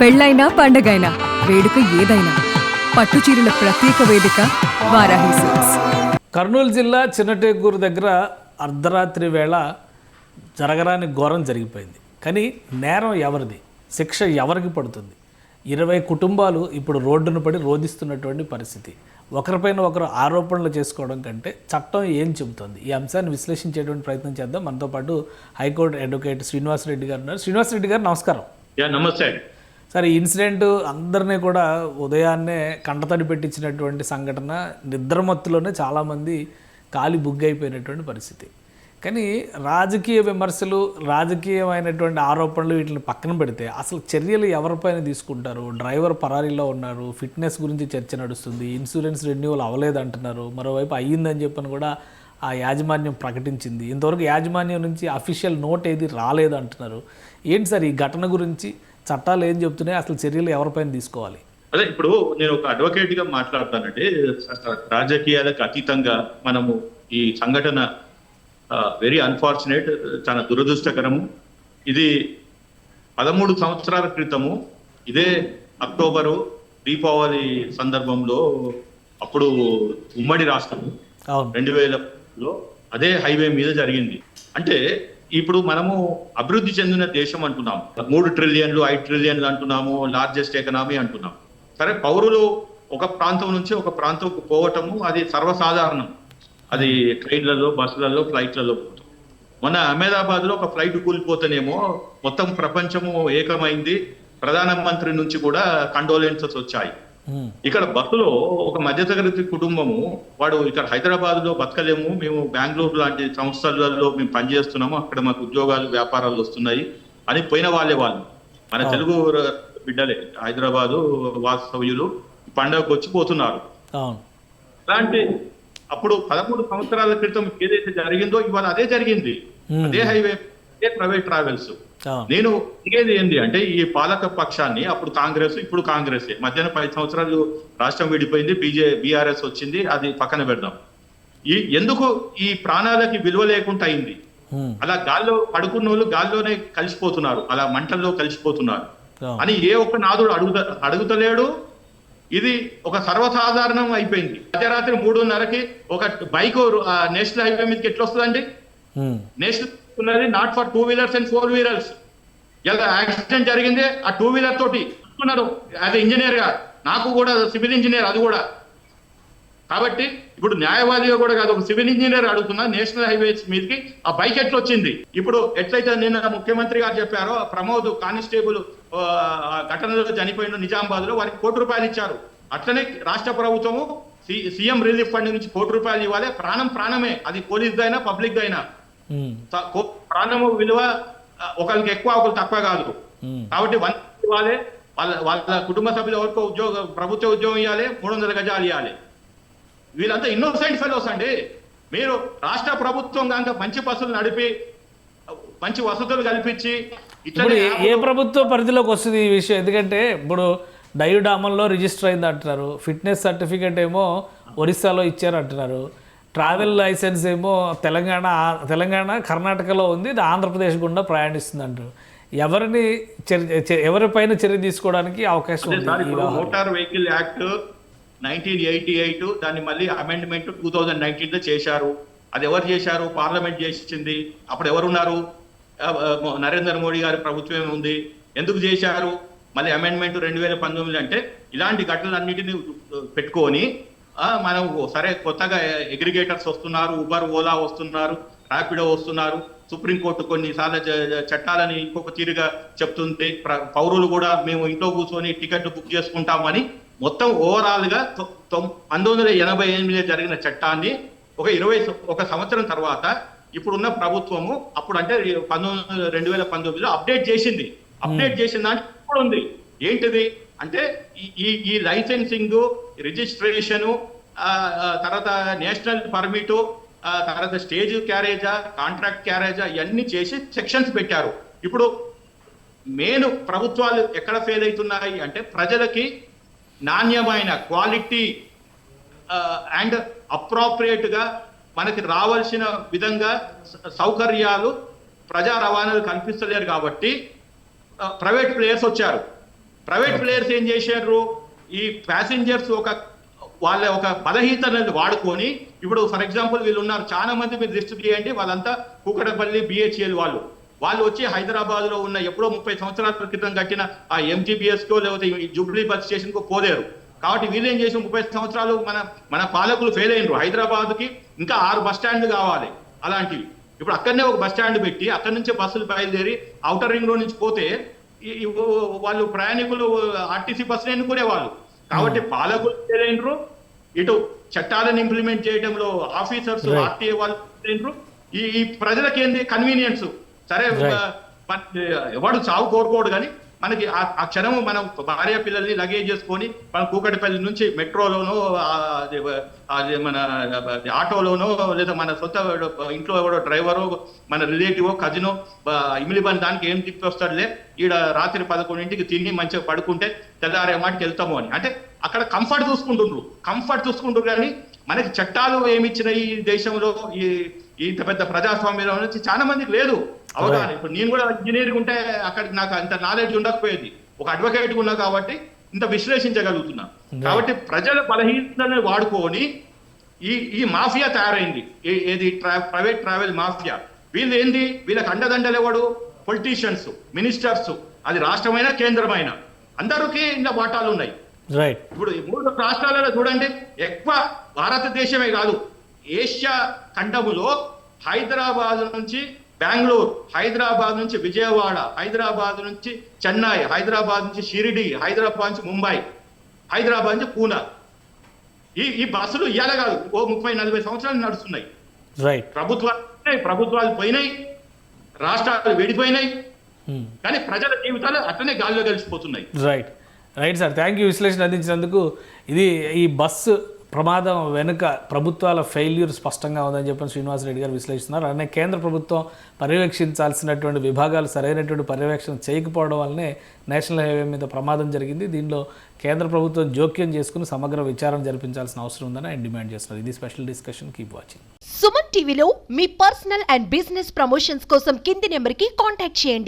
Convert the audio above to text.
పెళ్ళైనా పండగైనా వేడుక ఏదైనా పట్టు చీరల ప్రత్యేక వేదిక వారాహి సిల్క్స్. కర్నూలు జిల్లా చిన్నటేగూరు దగ్గర అర్ధరాత్రి వేళ జరగరాని ఘోరం జరిగిపోయింది. కానీ నేరం ఎవరిది? శిక్ష ఎవరికి పడుతుంది? ఇరవై కుటుంబాలు ఇప్పుడు రోడ్డును పడి రోధిస్తున్నటువంటి పరిస్థితి. ఒకరిపైన ఒకరు ఆరోపణలు చేసుకోవడం కంటే చట్టం ఏం చెబుతుంది? ఈ అంశాన్ని విశ్లేషించేటువంటి ప్రయత్నం చేద్దాం. మనతో పాటు హైకోర్టు అడ్వకేట్ శ్రీనివాసరెడ్డి గారు ఉన్నారు. శ్రీనివాసరెడ్డి గారు నమస్కారం. యా నమస్తే సరే ఇన్సిడెంట్ అందరినీ కూడా ఉదయాన్నే కంటతడి పెట్టించినటువంటి సంఘటన నిద్రమత్తులోనే చాలామంది కాలి బుగ్గైపోయినటువంటి పరిస్థితి. కానీ రాజకీయ విమర్శలు రాజకీయమైనటువంటి ఆరోపణలు వీటిని పక్కన పెడితే అసలు చర్యలు ఎవరిపైన తీసుకుంటారు? డ్రైవర్ పరారీలో ఉన్నారు ఫిట్నెస్ గురించి చర్చ నడుస్తుంది ఇన్సూరెన్స్ రెన్యువల్ అవ్వలేదు అంటున్నారు మరోవైపు అయ్యిందని చెప్పని కూడా ఆ యాజమాన్యం ప్రకటించింది. ఇంతవరకు యాజమాన్యం నుంచి అఫీషియల్ నోట్ ఏది రాలేదు అంటున్నారు ఏంటి సార్ ఈ ఘటన గురించి? చట్టాలు ఏం చెప్తున్నాయి అసలు చర్యలు ఎవరిపైన తీసుకోవాలి? అదే ఇప్పుడు నేను ఒక అడ్వకేట్గా మాట్లాడతానంటే రాజకీయాలకు అతీతంగా మనము ఈ సంఘటన వెరీ అన్ఫార్చునేట్ చాలా దురదృష్టకరము. ఇది పదమూడు సంవత్సరాల క్రితము ఇదే అక్టోబరు దీపావళి సందర్భంలో అప్పుడు ఉమ్మడి రాష్ట్రం రెండు వేలలో అదే హైవే మీద జరిగింది. అంటే ఇప్పుడు మనము అభివృద్ధి చెందిన దేశం అంటున్నాం. మూడు ట్రిలియన్లు ఐదు ట్రిలియన్లు అంటున్నాము లార్జెస్ట్ ఎకనామీ అంటున్నాం. సరే పౌరులు ఒక ప్రాంతం నుంచి ఒక ప్రాంతంకు పోవటము అది సర్వసాధారణం. అది ట్రైన్లలో బస్సులలో ఫ్లైట్లలో పోవటం. మన అహ్మదాబాద్లో ఒక ఫ్లైట్ కూలిపోతేనేమో మొత్తం ప్రపంచము ఏకమైంది. ప్రధానమంత్రి నుంచి కూడా కండోలెన్సెస్ వచ్చాయి. ఇక్కడ బస్సులో ఒక మధ్యతరగతి కుటుంబము వాడు ఇక్కడ హైదరాబాద్లో బతకలేము మేము బెంగళూరు లాంటి సంస్థలలో మేము పనిచేస్తున్నాము అక్కడ మాకు ఉద్యోగాలు వ్యాపారాలు వస్తున్నాయి అని పోయిన వాళ్ళే వాళ్ళు. మన తెలుగు బిడ్డలే హైదరాబాదు వాస్తవ్యులు పండగకు వచ్చి పోతున్నారు అలాంటి అప్పుడు పదమూడు సంవత్సరాల క్రితం ఏదైతే జరిగిందో ఇవాళ అదే జరిగింది. అదే హైవే ప్రైవేట్ ట్రావెల్స్? నేను అడిగేది ఏంటి అంటే ఈ పాలక పక్షాన్ని అప్పుడు కాంగ్రెస్ ఇప్పుడు కాంగ్రెస్. మధ్యాహ్నం పది సంవత్సరాలు రాష్ట్రం విడిపోయింది బీజే బీఆర్ఎస్ వచ్చింది అది పక్కన పెడదాం. ఈ ఎందుకు ఈ ప్రాణాలకి విలువ లేకుండా అయింది? అలా గాల్లో పడుకున్న వాళ్ళు గాల్లోనే కలిసిపోతున్నారు అలా మంటల్లో కలిసిపోతున్నారు. అని ఏ ఒక్క నాదుడు అడుగుత అడుగుతలేడు. ఇది ఒక సర్వసాధారణం అయిపోయింది. మధ్యరాత్రి మూడున్నరకి ఒక బైక్ నేషనల్ హైవే మీదకి ఎట్లా వస్తుందండి ఉమ్, నేషనల్ ఉన్నది not for two wheelers and four wheelers ఇలా యాక్సిడెంట్ జరిగింది ఆ టూ వీలర్ తోటి అనుకున్నారు యాజ్ ఇంజనీర్గా. నాకు కూడా సివిల్ ఇంజనీర్ అది కూడా. కాబట్టి ఇప్పుడు న్యాయవాదిగా కూడా కాదు ఒక సివిల్ ఇంజనీర్ అడుగుతున్నా నేషనల్ హైవేస్ మీదకి ఆ బైక్ ఎట్లా వచ్చింది ఇప్పుడు ఎట్లయితే నిన్న ముఖ్యమంత్రి గారు చెప్పారో ప్రమోద్ కానిస్టేబుల్ ఘటనలో చనిపోయిన నిజామాబాద్లో వారికి కోటి రూపాయలు ఇచ్చారు. అట్లనే రాష్ట్ర ప్రభుత్వము సి- సీఎం రిలీఫ్ ఫండ్ నుంచి కోటి రూపాయలు ఇవ్వాలి. ప్రాణం ప్రాణమే. అది పోలీస్ అయినా పబ్లిక్ అయినా ప్రాణము విలువ ఒకరికి ఎక్కువ ఒకరికి తక్కువ కాదు. ఉమ్, కాబట్టి వన్ ఇవ్వాలి వాళ్ళ వాళ్ళ కుటుంబ సభ్యులు ఎవరికో ఉద్యోగ ప్రభుత్వ ఉద్యోగం ఇవ్వాలి మూడు వందల గజాలు ఇవ్వాలి వీళ్ళంతా ఇన్నోసెంట్ ఫెలోస్ అండి. మీరు రాష్ట్ర ప్రభుత్వం కనుక మంచి బస్సులు నడిపి మంచి వసతులు కల్పించి ఇప్పుడు ఏ- ప్రభుత్వ పరిధిలోకి వస్తుంది ఈ విషయం? ఎందుకంటే ఇప్పుడు డయూడామన్లో రిజిస్టర్ అయింది అంటున్నారు ఫిట్నెస్ సర్టిఫికేట్ ఏమో ఒరిస్సాలో ఇచ్చారు అంటున్నారు ట్రావెల్ లైసెన్స్ ఏమో తెలంగాణ తెలంగాణ కర్ణాటకలో ఉంది ఇది ఆంధ్రప్రదేశ్ గుండా ప్రయాణిస్తుంది అంటారు ఎవరిని ఎవరిపైన చర్య తీసుకోవడానికి అవకాశం ఉంది? Motor vehicle act nineteen eighty eight దాన్ని మళ్ళీ అమెండ్మెంట్ టూ థౌజండ్ నైన్టీన్లో చేశారు. అది ఎవరు చేశారు? పార్లమెంట్ చేసింది. అప్పుడు ఎవరున్నారు? నరేంద్ర మోడీ గారి ప్రభుత్వం ఉంది? ఎందుకు చేశారు? మళ్ళీ అమెండ్మెంట్ రెండు వేల పంతొమ్మిది అంటే ఇలాంటి ఘటనలన్నిటిని పెట్టుకొని మనం సరే కొత్తగా అగ్రిగేటర్స్ వస్తున్నారు ఉబర్ ఓలా వస్తున్నారు ర్యాపిడో వస్తున్నారు. సుప్రీంకోర్టు కొన్నిసార్లు చట్టాలని ఇంకొక తీరుగా చెప్తుంది ప్ర- పౌరులు కూడా మేము ఇంట్లో కూర్చొని టికెట్ బుక్ చేసుకుంటామని మొత్తం ఓవరాల్గా పంతొమ్మిది వందల ఎనభై ఎనిమిదిలో జరిగిన చట్టాన్ని ఒక ఇరవై ఒక సంవత్సరం తర్వాత ఇప్పుడున్న ప్రభుత్వము అప్పుడు అంటే పంతొమ్మిది రెండు వేల పంతొమ్మిదిలో అప్డేట్ చేసింది. అప్డేట్ చేసిన దాంట్లో ఇప్పుడు ఉంది ఏంటిది? అంటే ఈ- ఈ ఈ లైసెన్సింగ్ రిజిస్ట్రేషను తర్వాత నేషనల్ పర్మిటు తర్వాత స్టేజ్ క్యారేజా కాంట్రాక్ట్ క్యారేజా ఇవన్నీ చేసి సెక్షన్స్ పెట్టారు. ఇప్పుడు మెయిన్ ప్రభుత్వాలు ఎక్కడ ఫెయిల్ అవుతున్నాయి అంటే ప్రజలకి నాణ్యమైన క్వాలిటీ అండ్ అప్రాప్రియేట్గా మనకి రావాల్సిన విధంగా సౌకర్యాలు ప్రజా రవాణాలు కల్పిస్తలేరు కాబట్టి ప్రైవేట్ ప్లేయర్స్ వచ్చారు. ప్రైవేట్ ప్లేయర్స్ ఏం చేశారు? ఈ ప్యాసింజర్స్ ఒక వాళ్ళ ఒక బలహీనతలను వాడుకొని ఇప్పుడు ఫర్ ఎగ్జాంపుల్ వీళ్ళు ఉన్నారు చాలా మంది మీరు దృష్టి చేయండి వాళ్ళంతా కూకటపల్లి బిహెచ్ఎల్ వాళ్ళు. వాళ్ళు వచ్చి హైదరాబాద్లో ఉన్న ఎప్పుడో ముప్పై సంవత్సరాల క్రితం కట్టిన ఆ ఎంజీబీఎస్ కో లేకపోతే ఈ జూబ్లీ బస్ స్టేషన్ కో పోలేరు. కాబట్టి వీళ్ళు ఏం చేసి ముప్పై సంవత్సరాలు మన మన పాలకులు ఫెయిల్ అయినరు. హైదరాబాద్కి ఇంకా ఆరు బస్ స్టాండ్లు కావాలి అలాంటివి. ఇప్పుడు అక్కడనే ఒక బస్ స్టాండ్ పెట్టి అక్కడి నుంచే బస్సులు బయలుదేరి అవుటర్ రింగ్లో నుంచి పోతే వాళ్ళు ప్రయాణికులు ఆర్టీసీ బస్సులు ఎన్నుకునే వాళ్ళు. కాబట్టి పాలకులు ఫెయిల్ అయినరు ఇటు చట్టాలను ఇంప్లిమెంట్ చేయడంలో ఆఫీసర్స్. ఆర్టీఏ వాళ్ళు అయినరు ఈ ఈ ప్రజలకి ఏంది కన్వీనియన్స్ సరే ఎవడు చావు కోరుకోడు కానీ మనకి ఆ- ఆ క్షణము మనం భార్య పిల్లల్ని లగేజ్ చేసుకొని మనం కూకటిపల్లి నుంచి మెట్రోలోనో అది, మన ఆటోలోనో లేదా మన సొంత ఇంట్లో ఎవడో డ్రైవరో మన రిలేటివో కజినో ఇమిలిబన్ దానికి ఏం తిప్పి వస్తాడులే? ఈడ రాత్రి పదకొండింటికి తిని మంచిగా పడుకుంటే తెల్లారే మాటికి వెళ్తాము అని. అంటే అక్కడ కంఫర్ట్ చూసుకుంటుండ్రు. కంఫర్ట్ చూసుకుంటారు కానీ మనకి చట్టాలు ఏమిచ్చినాయి ఈ దేశంలో ఈ ఈ ఇంత పెద్ద ప్రజాస్వామ్యంలో నుంచి చాలా మందికి లేదు. అవగాహన ఇప్పుడు నేను కూడా ఇంజనీరింగ్ ఉంటే అక్కడికి నాకు అంత నాలెడ్జ్ ఉండకపోయేది. ఒక అడ్వకేట్ ఉన్నా కాబట్టి ఇంత విశ్లేషించగలుగుతున్నా. కాబట్టి ప్రజల బలహీనతను వాడుకొని ఈ ఈ మాఫియా తయారైంది. ఏది? Private travel mafia. వీళ్ళు ఏంది వీళ్ళకి అండదండలు ఎవడు పొలిటీషియన్స్ మినిస్టర్స్ అది రాష్ట్రమైన కేంద్రమైన. అందరికీ ఇంత వాటాలు ఉన్నాయి. రైట్ ఇప్పుడు మూడు రాష్ట్రాలలో చూడండి ఎక్కువ భారతదేశమే కాదు ఏషియా ఖండములో హైదరాబాద్ నుంచి బెంగళూరు హైదరాబాద్ నుంచి విజయవాడ హైదరాబాద్ నుంచి చెన్నై హైదరాబాద్ నుంచి షిరిడి హైదరాబాద్ నుంచి ముంబై హైదరాబాద్ నుంచి పూనా. ఈ ఈ బస్సులు ఇయ్యాల కాదు. ఓ ముప్పై నలభై సంవత్సరాలు నడుస్తున్నాయి. రైట్ ప్రభుత్వాలు ప్రభుత్వాలు పోయినాయి రాష్ట్రాలు విడిపోయినాయి కానీ ప్రజల జీవితాలు అట్లనే గాలిలో కలిసిపోతున్నాయి right right sir thank you విశ్లేషణ అందించినందుకు ఇది ఈ బస్సు ప్రమాదం వెనుక ప్రభుత్వాల ఫెయిల్యూర్ స్పష్టంగా ఉందని చెప్పని శ్రీనివాసరెడ్డి గారు విశ్లేషిస్తున్నారు. అలానే కేంద్ర ప్రభుత్వం పర్యవేక్షించాల్సినటువంటి విభాగాలు సరైనటువంటి పర్యవేక్షణ చేయకపోవడం వల్లనే నేషనల్ హైవే మీద ప్రమాదం జరిగింది. దీనిలో కేంద్ర ప్రభుత్వం జోక్యం చేసుకుని సమగ్ర విచారణ జరిపించాల్సిన అవసరం ఉందని ఆయన డిమాండ్ చేస్తున్నారు. ఇది special discussion. Keep watching. Suman టీవీలో మీ పర్సనల్ అండ్ బిజినెస్ ప్రమోషన్స్ కోసం కింది నెంబర్కి కాంటాక్ట్ చేయండి.